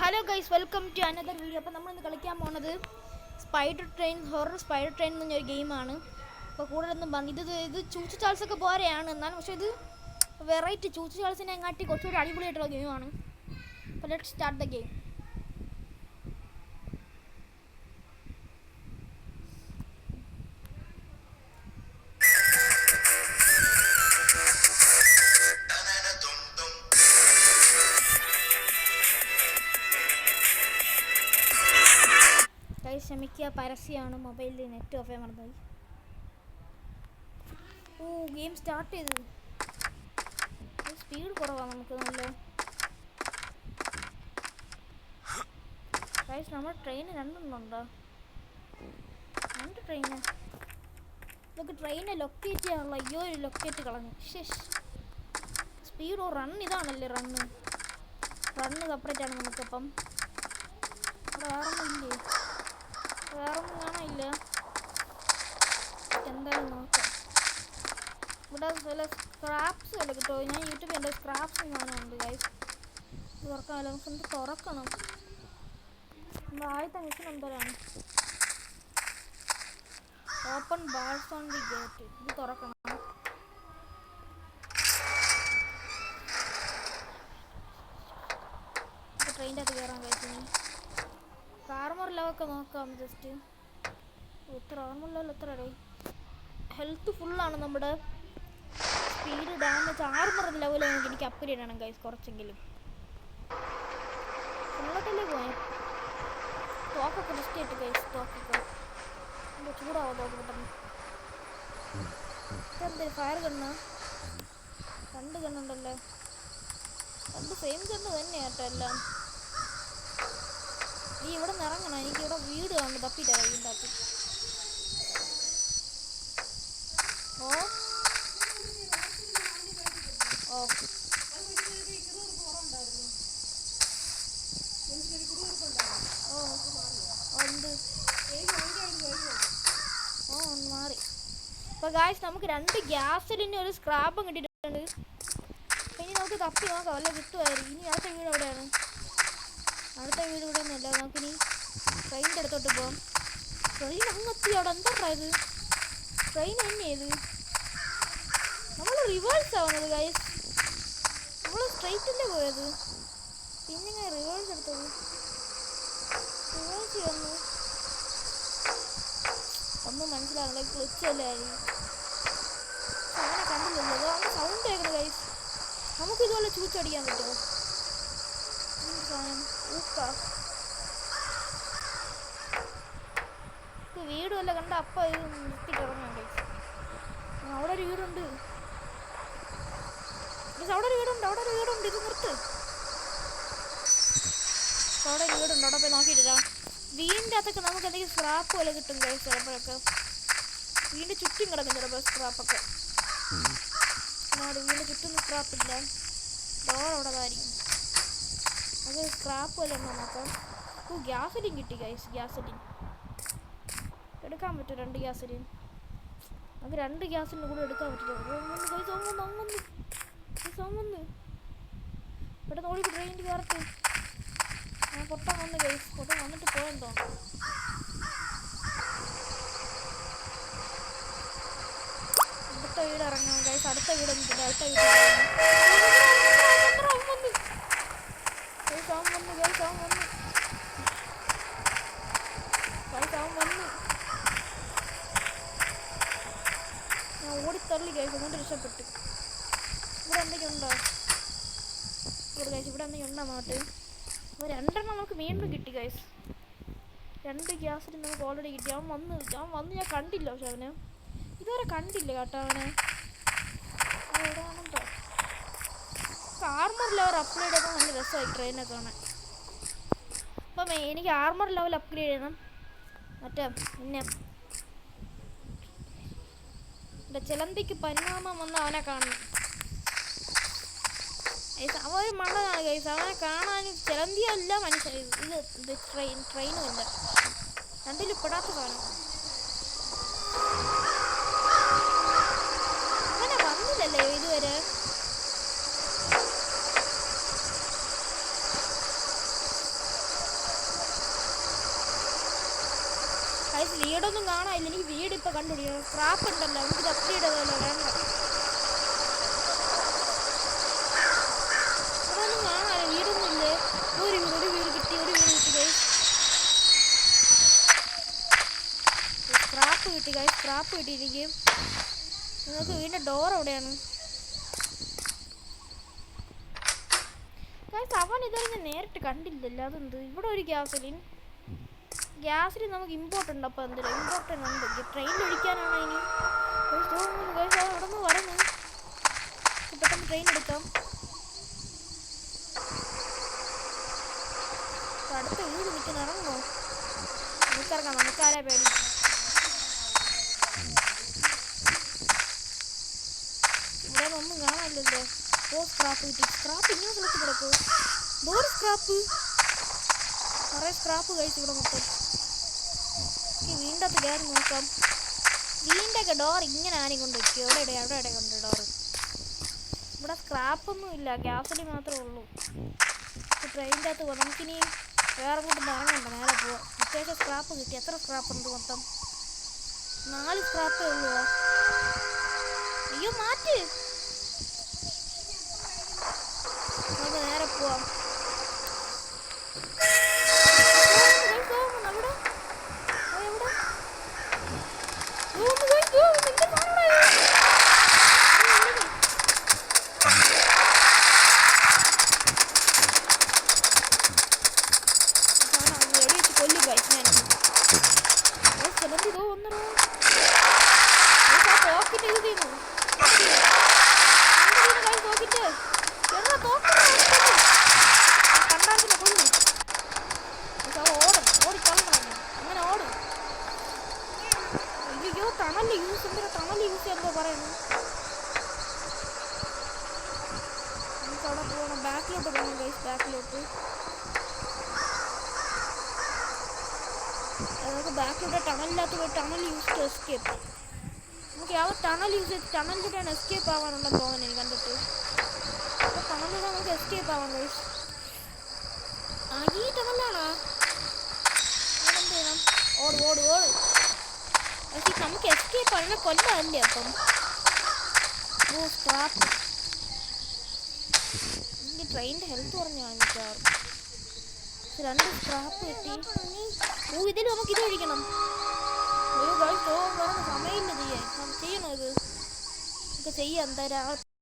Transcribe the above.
Hello guys welcome to another video. അപ്പോൾ നമ്മൾ ഇന്ന് കളിക്കാൻ പോണത് spider train horror spider train എന്ന് പറഞ്ഞൊരു ഗെയിമാണ് അപ്പോൾ കൂടുതലൊന്നും പറഞ്ഞു ഇത് ഇത് ചൂച്ചു ചാൾസ് ഒക്കെ പോരെയാണ്. എന്നാൽ പക്ഷേ ഇത് വെറൈറ്റി ചൂച്ചു ചാൾസിനെ അങ്ങാട്ടി കുറച്ചുകൂടി അടിപൊളിയായിട്ടുള്ള ഗെയിമാണ് അപ്പോൾ let start the game guys ക്ഷമിക്കുക പരസ്യമാണ് മൊബൈലിൽ നെറ്റ് ഓഫ് ചെയ്യാൻ മറന്നുപോയി. ഓ ഗെയിം സ്റ്റാർട്ട് ചെയ്തു. സ്പീഡ് കുറവാണ് നമുക്ക് നല്ല. ഗൈസ് നമ്മൾ ട്രെയിൻ രണ്ടെണ്ണുണ്ടോ രണ്ട് ട്രെയിന് നമുക്ക് ട്രെയിനെ ലൊക്കേറ്റ് ചെയ്യാനുള്ള അയ്യോ ഒരു ലൊക്കേറ്റ് കളഞ്ഞു. ശേഷ് സ്പീഡോ റൺ ഇതാണല്ലേ റണ്ണ് റണ്ണ് സെപ്പറേറ്റ് ആണ് നമുക്കപ്പം. അവിടെ വേറെ ഒന്നും ഇല്ലേ? വേറെ ഒന്നും കാണാനില്ല. എന്തായാലും നോക്കാം. ഇവിടെ ചില സ്ക്രാപ്സ് വല്ല കിട്ടുമോ ഞാൻ യൂട്യൂബിൽ എന്റെ സ്ക്രാപ്സ് കാണുന്നുണ്ട് ഗൈസ് തുറക്കാമല്ലോ നമുക്ക് തുറക്കണം. ആദ്യത്തെ mission എന്തോരാണ് open balls on the gate ഇത് തുറക്കണം. ട്രെയിന്റെ അത് കയറാൻ കഴിച്ചു ലെവലൊക്കെ നോക്കാം ജസ്റ്റ് എത്ര ആർമർ ലെവൽ എത്ര അടേ ഹെൽത്ത് ഫുള്ളാണ് നമ്മുടെ. സ്പീഡ് ഡാമേജ് ആർമർ ലെവൽ എനിക്ക് അപ്ഗ്രേഡ് ആണ് ഗൈസ് കുറച്ചെങ്കിലും. ഫുള്ളട്ടല്ലേ പോയെ? തോക്കൊക്കെ ജസ്റ്റ് ആയിട്ട് ഗൈസ് തോക്കൊക്കെ. എന്താ ചൂടാവോ തോക്ക് പെട്ടെന്ന്? ഇതെന്താ ഫയർ കണ്ണ് രണ്ട് കണ്ണുണ്ടല്ലേ രണ്ട് സെയിം കണ്ണ് തന്നെയാട്ടോ എല്ലാം. നീ ഇവിടെ നിന്ന് ഇറങ്ങണം? എനിക്ക് ഇവിടെ വീട് കാണുന്നു തപ്പിട്ടാ വീടിന്റെ തപ്പി ഓ. ഗായ്സ് നമുക്ക് രണ്ട് ഗ്യാസിലിന് ഒരു സ്ക്രാബും കിട്ടിയിട്ടുണ്ട്. ഇനി നമുക്ക് തപ്പി നോക്കാം. വല്ല കിട്ടുമായിരിക്കും ഇനി അടുത്ത വീട് എവിടെയാണ്? അടുത്ത വീട് ഇവിടെ ഒന്നുമല്ല നമുക്കിനി ട്രെയിനിന്റെ അടുത്തോട്ട് പോകാം ട്രെയിൻ അങ്ങെത്തി അവിടെ. എന്താ ഇത്? ട്രെയിൻ തന്നെയത് നമ്മൾ റിവേഴ്സ് ആവുന്നത് ഗൈസ് നമ്മൾ സ്ട്രെയിറ്റല്ലേ പോയത്. പിന്നെ റിവേഴ്സ് എടുത്തത്. റിവേഴ്സ് വന്നു. ഒന്നും മനസ്സിലാവില്ല ക്ലിച്ചല്ലേ അങ്ങനെ കണ്ടില്ലല്ലോ. സൗണ്ട് കേൾക്കുന്നത് ഗൈസ് നമുക്ക് ഇതുപോലെ ചൂച്ചടിക്കാൻ പറ്റുമോ എന്ത് സാധനം ഊക്ക ഇത് വീട് വല്ല കണ്ട അപ്പം ഇത് നിർത്തിട്ട് ഇറങ്ങാൻ കഴിച്ചു അവിടെ ഒരു വീടുണ്ട്. അവിടെ ഒരു വീടുണ്ട് അവിടെ ഒരു വീടുണ്ട്. ഇത് നിർത്ത്. അവിടെ ഒരു വീടുണ്ട് അവിടെ പോയി നോക്കിയിട്ടാ വീടിന്റെ അകത്തൊക്കെ നമുക്ക് എന്തെങ്കിലും സ്ക്രാപ്പ് പോലെ കിട്ടും കഴിച്ച് ചിലപ്പോഴൊക്കെ. വീടിന്റെ ചുറ്റും കിടക്കും ചിലപ്പോൾ സ്ക്രാപ്പൊക്കെ വീടിന്റെ ചുറ്റും സ്ക്രാപ്പില്ല ഡോർ അവിടെ ആയിരിക്കും അത് സ്ക്രാപ്പ് പോലെ ഉണ്ടോ നോക്കാം ഓ ഗ്യാസലിൻ കിട്ടി ഗൈസ് ഗ്യാസലിൻ എടുക്കാൻ പറ്റും രണ്ട് ഗ്യാസലിൻ നമുക്ക് രണ്ട് ഗ്യാസിന്റെ കൂടെ എടുക്കാൻ ഗൈസ് അങ്ങൊന്ന് അങ്ങൊന്ന് ഇവിടെ നോടി ട്രെയിനിൽ കയറട്ടെ ഞാൻ പൊട്ടം വന്ന് ഗൈസ് പൊട്ടം വന്നിട്ട് പോയെന്ന് തോന്നുന്നു. അടുത്ത വീട് ഇറങ്ങാം ഗൈസ് അടുത്ത വീട് അടുത്ത വീട്ടിൽ വന്ന് ഗൈസ് അവൻ വന്നു ഗൈസ് അവൻ വന്നു ഗൈസ് അവൻ വന്നു ഞാൻ ഓടിത്തള്ളി ഗൈസ് എന്നിട്ട് രക്ഷപ്പെട്ടു ഇവിടെ എന്തൊക്കെ ഉണ്ടോ ഇവിടെ നിന്ന് എണ്ണ എന്തെങ്കിലും അപ്പൊ രണ്ടെണ്ണം നമുക്ക് വീണ്ടും കിട്ടി ഗൈസ് രണ്ട് ഗ്യാസിൽ നമുക്ക് ഓൾറെഡി കിട്ടി. അവൻ വന്ന് അവൻ വന്ന് ഞാൻ കണ്ടില്ല പക്ഷെ അവന്. ഇതുവരെ കണ്ടില്ല കേട്ടോ അവനെ. എവിടെയാണെന്തോ ആർമർ ലെവൽ അപ്ഗ്രേഡ് ചെയ്താൽ നല്ല രസമായി ട്രെയിനൊക്കെ കാണാൻ. അപ്പം എനിക്ക് ആർമർ ലെവൽ അപ്ഗ്രേഡ് ചെയ്യണം. മറ്റേ പിന്നെ എന്റെ ചിലന്തിക്ക് പരിണാമം വന്ന് അവനെ കാണണം. അവൻ മണ്ടനാണ് ഗൈസ്. അവനെ കാണാൻ ചിലന്തിയല്ല മനുഷ്യ ഇത് ഇത് ട്രെയിൻ ട്രെയിനും അല്ല. രണ്ടിലും പെടാത്ത കാണും അങ്ങനെ വന്നില്ലല്ലോ ഇതുവരെ. ഗൈസ് വീടൊന്നും കാണാനില്ല. എനിക്ക് വീട് ഇപ്പൊ കണ്ടുപിടിക്കണം. ക്രാപ്പ് ഉണ്ടല്ലോ. നമുക്ക് തപ്പിയിടതല്ലോ വേണ്ട. സ്ക്രാപ്പ് കിട്ടിയിരിക്കും. നിങ്ങൾക്ക് വീടിന്റെ ഡോർ എവിടെയാണ്? അവൻ ഇതുവരെ ഞാൻ നേരിട്ട് കണ്ടില്ലല്ലോ. അതെന്ത്? ഇവിടെ ഒരു ഗ്യാസലിൻ ഗ്യാസിൽ നമുക്ക് ഇമ്പോർട്ട് ഉണ്ട്. അപ്പോൾ എന്തിനാ ഇമ്പോർട്ടന്റ് ഉണ്ട്? ട്രെയിനിൽ ഒഴിക്കാനാണോ ഇനി? അവിടെ നിന്ന് പറഞ്ഞു പെട്ടെന്ന് ട്രെയിൻ എടുക്കാം. അടുത്ത വീട് നിൽക്കുന്ന ഇറങ്ങുമോ നമുക്കിറങ്ങാം നമുക്കാരാ പേടി ഇവിടെ ഒന്നും കാണാനില്ലല്ലോ ഓ സ്ക്രാപ്പ് കിട്ടി സ്ക്രാപ്പ് ഇങ്ങനെ സ്ഥലത്ത് കിടക്കും ബോർ സ്ക്രാപ്പ് കുറേ സ്ക്രാപ്പ് കഴിച്ചു ഇവിടെ മൊത്തം. വീണ്ടത്ത് കയറി നോക്കാം. വീണ്ടൊക്കെ ഡോർ ഇങ്ങനെ ആരും കൊണ്ട് വയ്ക്കും എവിടെ ഇടയാ എവിടെ ഇടയാ കൊണ്ട് ഡോർ ഇവിടെ സ്ക്രാപ്പൊന്നും ഇല്ല. ഗ്യാസിൽ മാത്രമേ ഉള്ളൂ. ട്രെയിനിന്റെ അകത്ത് പോകാം നമുക്കിനി വേറെ കൂട്ട് ഇറങ്ങണ്ട നേരെ പോവാം. അത്യാവശ്യം സ്ക്രാപ്പ് കിട്ടി. എത്ര സ്ക്രാപ്പ് ഉണ്ട് മൊത്തം? നാല് സ്ക്രാപ്പേ ഉള്ളൂ. അയ്യോ മാറ്റ് നമുക്ക് നേരെ പോവാം ഗൈസ്, പോകുന്നു, അവിടെ. ഓ, എവിടെ? പോകുന്നു, ഗൈസ്, പോകുന്നു. നിന്റെ സാധനമാ ഇത്. ഓ, എവിടെ? സാധനം അങ്ങ് വെടി വെച്ച് കൊല്ലും guys ഞാൻ. ഓ, ചിലന്തി ഇതോ വന്നെടോ. ഗൈസ്, ആ തോക്കിന്റെ ഇത് തീർന്നു. എന്ത് തീർന്നു guys, തോക്കിന്റെ? എടാ, തോക്കിന്റെ അവസ്ഥ. കണ്ടാർക്കില്ല കൊല്ലു പക്ഷെ അവ ഓടും ഓടിക്കളഞ്ഞു അങ്ങനെ ഓടും അയ്യോ തണൽ യൂസ് എന്തിനാ തണൽ യൂസ് ചെയ്യുമ്പോ പറയുന്നു നമുക്ക് അവിടെ പോകണം ബാക്കിലോട്ട് പോകണം ഗൈസ് ബാക്കിലോട്ട് നമുക്ക് ബാക്കിലോട്ട് ടണലിനകത്ത് പോയി ടണൽ യൂസ് ടു എസ്കേപ്പ് നമുക്ക് ആ ടണൽ യൂസ് ചെയ്ത് ടണലിലൂടെയാണ് എസ്കേപ്പ് ആവാനുള്ള തോന്നുന്നു എനിക്ക് കണ്ടിട്ട് ടണലിലൂടെ നമുക്ക് എസ്കേപ്പ് ആവാം ഗൈസ് ആ ഈ ടണലാണോ അതെന്ത് ചെയ്യണം ഓട് ഓട് ഓട്. പക്ഷേ നമുക്ക് എസ്കേപ്പ് ആണ് കൊല്ലമല്ലേ അപ്പം. ഓ സ്ക്രാപ്പ് എനിക്ക് ട്രെയിനിന്റെ ഹെൽത്ത് കുറഞ്ഞു കാണിക്കാറ് രണ്ട് സ്ക്രാപ്പ് കിട്ടി. ഓ ഇതിൽ നമുക്ക് ഇത് കഴിക്കണം. അയ്യോ ഗൈസ് ഓ സമയമില്ല ചെയ്യാൻ ചെയ്യണോ ഇത്? നമുക്ക് ചെയ്യാം എന്തായാലും